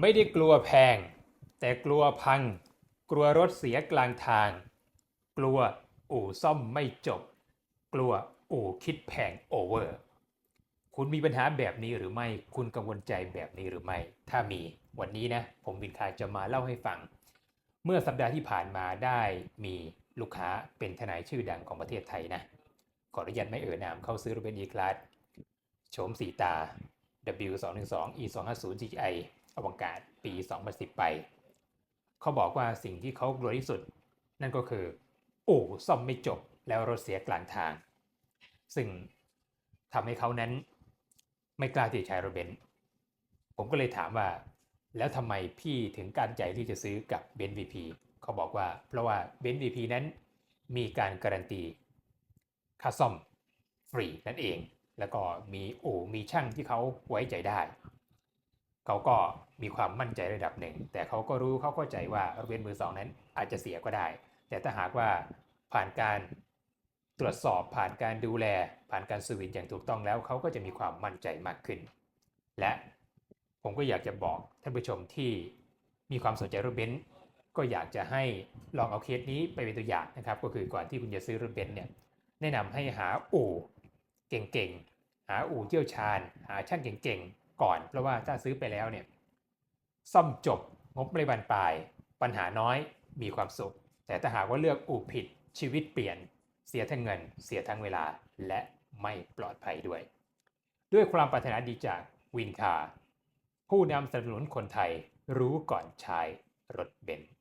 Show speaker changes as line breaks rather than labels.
ไม่ได้กลัวแพง แต่กลัวพัง กลัวรถเสียกลางทาง กลัวอู่ซ่อมไม่จบ กลัวอู่คิดแพงโอเวอร์ คุณมีปัญหาแบบนี้หรือไม่ คุณกังวลใจแบบนี้หรือไม่ ถ้ามีวันนี้นะ ผมวินคาจะมาเล่าให้ฟัง เมื่อสัปดาห์ที่ผ่านมาได้มีลูกค้าเป็นทนายชื่อดังของประเทศไทยนะ ขออนุญาตไม่เอ่ยนามเข้าซื้อรถเบนซ์ E-Class โฉมสีตา W212 E250 G I อวกาศปี 2010 ไป เขาบอกว่าสิ่งที่เขากลัวที่สุด นั่นก็คือโอ้ซ่อมไม่จบแล้วรถเสียกลางทาง ซึ่งทำให้เขานั้น ไม่กล้าที่จะใช้รถเบนซ์ผมก็เลยถามว่า แล้วทำไมพี่ถึงการใจที่จะซื้อกับเบนซ์ VP เขาบอกว่า เพราะว่าเบนซ์ VP นั้นมีการการันตีค่าซ่อมฟรีนั่นเอง แล้วก็มีโอ้มีช่างที่เขาไว้ใจได้ เขาก็มีความมั่นใจระดับหนึ่ง แต่เขาก็รู้เขาเข้าใจว่ารถเบนซ์มือสองนั้นอาจจะเสียก็ได้ แต่ถ้าหากว่าผ่านการตรวจสอบผ่านการดูแล ผ่านการสวิตอย่างถูกต้องแล้วเขาก็จะมีความมั่นใจมากขึ้น และผมก็อยากจะบอกท่านผู้ชมที่มีความสนใจรถเบนซ์ก็อยากจะให้ลองเอาเคสนี้ไปเป็นตัวอย่างนะครับ ก็คือก่อนที่คุณจะซื้อรถเบนซ์เนี่ยแนะนำให้หาอู่เก่งๆ หาอู่เชี่ยวชาญ หาช่างเก่งๆ ก่อนเพราะว่าถ้าซื้อไปแล้วเนี่ยซ่อมจบงบไม่บานปลาย ปัญหาน้อยมีความสุข แต่ถ้าหากว่าเลือกอู่ผิดชีวิตเปลี่ยน เสียทั้งเงิน เสียทั้งเวลาและไม่ปลอดภัยด้วย ด้วยความปรารถนาดีจากวินคาผู้นำสนับสนุนคนไทยรู้ก่อนใช้รถเบนซ์